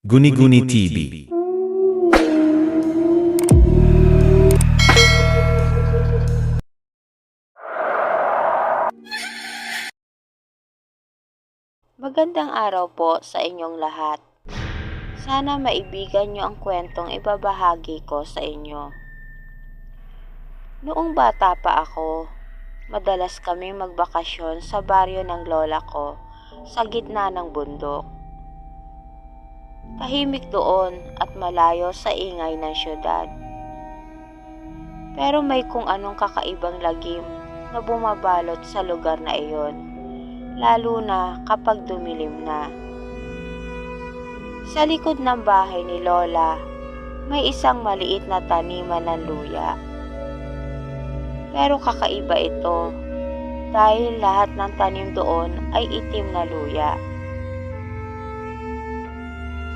Guni-Guni TV. Magandang araw po sa inyong lahat. Sana maibigan niyo ang kwentong ibabahagi ko sa inyo. Noong bata pa ako, madalas kaming magbakasyon sa baryo ng lola ko sa gitna ng bundok. Tahimik doon at malayo sa ingay ng syudad. Pero may kung anong kakaibang lagim na bumabalot sa lugar na iyon lalo na kapag dumilim na. Sa likod ng bahay ni Lola, may isang maliit na taniman ng luya. Pero kakaiba ito dahil lahat ng tanim doon ay itim na luya.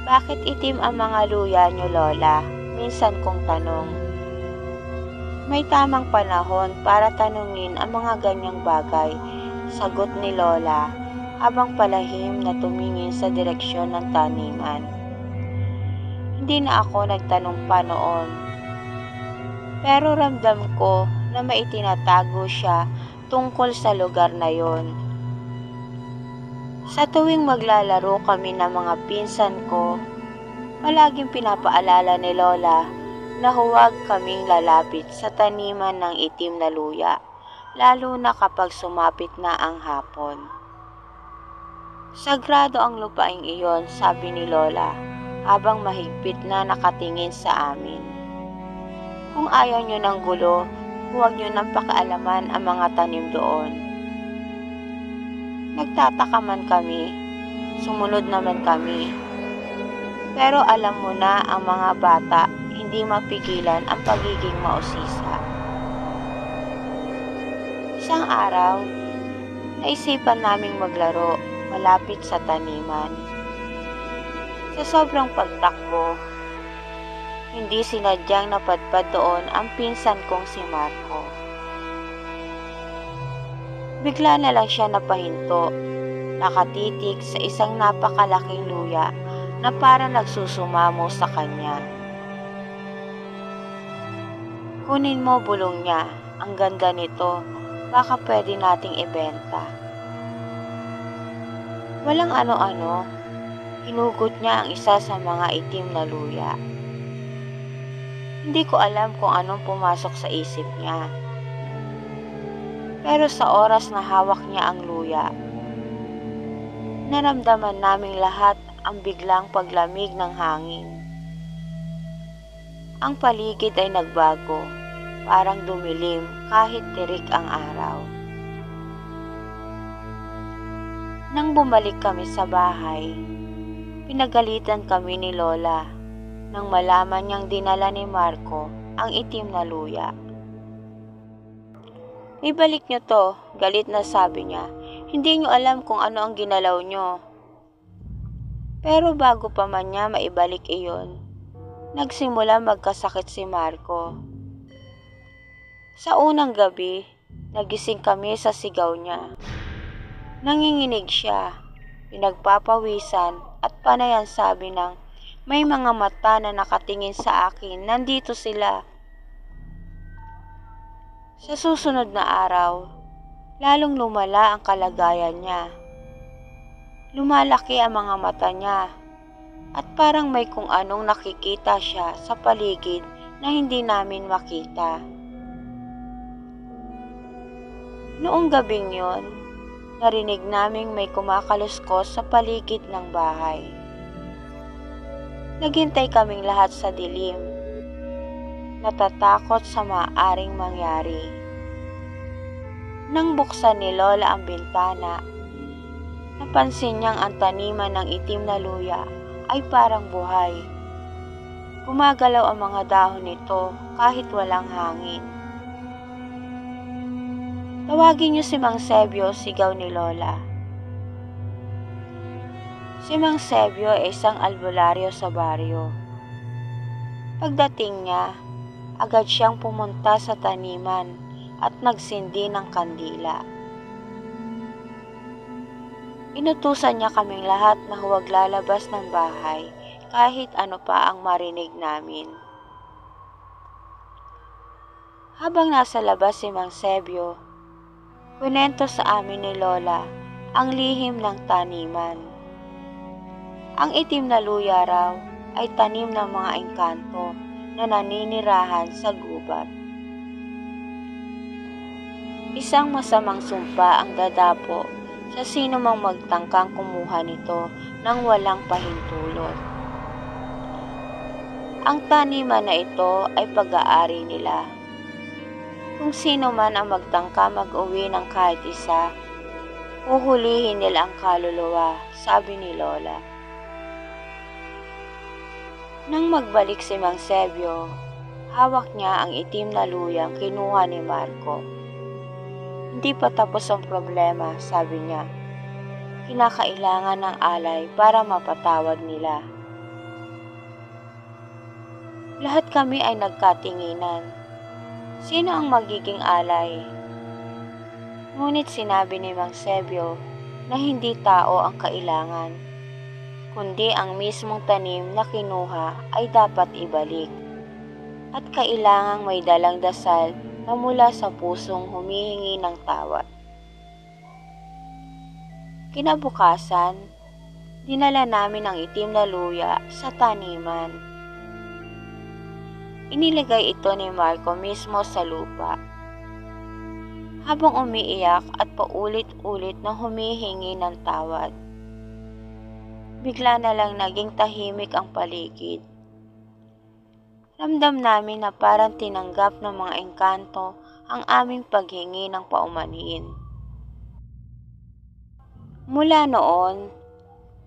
Bakit itim ang mga luya niyo, Lola? Minsan kong tanong. May tamang panahon para tanungin ang mga ganyang bagay sagot ni Lola habang palahim na tumingin sa direksyon ng taniman. Hindi na ako nagtanong pa noon. Pero ramdam ko na may itinatago siya tungkol sa lugar na yon. Sa tuwing maglalaro kami ng mga pinsan ko, palaging pinapaalala ni Lola na huwag kaming lalapit sa taniman ng itim na luya lalo na kapag sumapit na ang hapon. Sagrado ang lupaing iyon, sabi ni Lola, habang mahigpit na nakatingin sa amin. Kung ayaw nyo ng gulo, huwag nyo nang pakialaman ang mga tanim doon. Nagtataka man kami, sumunod naman kami. Pero alam mo na ang mga bata, hindi mapigilan ang pagiging mausisa. Isang araw, naisipan naming maglaro malapit sa taniman. Sa sobrang pagtakbo, hindi sinadyang napadpad doon ang pinsan kong si Marco. Bigla na lang siya napahinto, nakatitig sa isang napakalaking luya na parang nagsusumamo sa kanya. Kunin mo bulong niya, ang ganda nito, baka pwede nating ibenta. Walang ano-ano, hinugot niya ang isa sa mga itim na luya. Hindi ko alam kung anong pumasok sa isip niya. Pero sa oras na hawak niya ang luya, naramdaman naming lahat ang biglang paglamig ng hangin. Ang paligid ay nagbago, parang dumilim kahit tirik ang araw. Nang bumalik kami sa bahay, pinagalitan kami ni Lola nang malaman niyang dinala ni Marco ang itim na luya. Ibalik niyo to, galit na sabi niya. Hindi niyo alam kung ano ang ginalaw niyo. Pero bago pa man niya maibalik iyon, nagsimula magkasakit si Marco. Sa unang gabi, nagising kami sa sigaw niya. Nanginginig siya, pinagpapawisan at panayan sabi ng may mga mata na nakatingin sa akin, nandito sila. Sa susunod na araw, lalong lumala ang kalagayan niya. Lumalaki ang mga mata niya at parang may kung anong nakikita siya sa paligid na hindi namin makita. Noong gabing yon, narinig naming may kumakaluskos sa paligid ng bahay. Naghintay kaming lahat sa dilim, natatakot sa maaaring mangyari. Nang buksan ni Lola ang bintana, napansin niyang ang taniman ng itim na luya ay parang buhay. Gumagalaw ang mga dahon nito kahit walang hangin. Tawagin niyo si Mang Sebio, sigaw ni Lola. Si Mang Sebio ay isang albularyo sa baryo. Pagdating niya, agad siyang pumunta sa taniman at nagsindi ng kandila. Inutusan niya kaming lahat na huwag lalabas ng bahay kahit ano pa ang marinig namin. Habang nasa labas si Mang Sebio, kunento sa amin ni Lola ang lihim ng taniman. Ang itim na luya raw ay tanim ng mga engkanto na naninirahan sa gubat. Isang masamang sumpa ang dadapo sa sino mang magtangkang kumuha nito nang walang pahintulot. Ang taniman na ito ay pag-aari nila. Kung sino man ang magtangka mag-uwi ng kahit isa, uhulihin nila ang kaluluwa, sabi ni Lola. Nang magbalik si Mang Sebio, hawak niya ang itim na luyang kinuha ni Marco. Hindi pa tapos ang problema, sabi niya. Kinakailangan ng alay para mapatawad nila. Lahat kami ay nagkatinginan. Sino ang magiging alay? Ngunit sinabi ni Mang Sebio na hindi tao ang kailangan, kundi ang mismong tanim na kinuha ay dapat ibalik. At kailangang may dalang dasal na mula sa pusong humihingi ng tawad. Kinabukasan, dinala namin ang itim na luya sa taniman. Inilagay ito ni Marco mismo sa lupa. Habang umiiyak at paulit-ulit na humihingi ng tawad. Bigla na lang naging tahimik ang paligid. Ramdam namin na parang tinanggap ng mga engkanto ang aming paghingi ng paumanhin. Mula noon,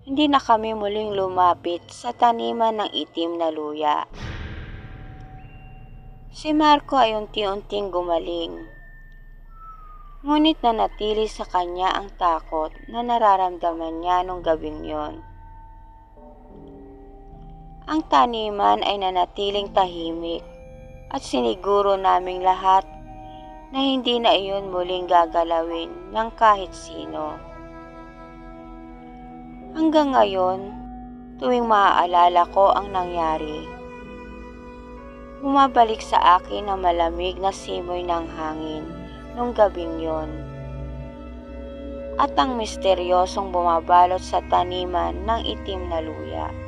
hindi na kami muling lumapit sa taniman ng itim na luya. Si Marco ay unti-unting gumaling. Ngunit nanatili sa kanya ang takot na nararamdaman niya nung gabing yon. Ang taniman ay nanatiling tahimik at siniguro naming lahat na hindi na iyon muling gagalawin ng kahit sino. Hanggang ngayon, tuwing maaalala ko ang nangyari, bumabalik sa akin ang malamig na simoy ng hangin nung gabing yon. At ang misteryosong bumabalot sa taniman ng itim na luya.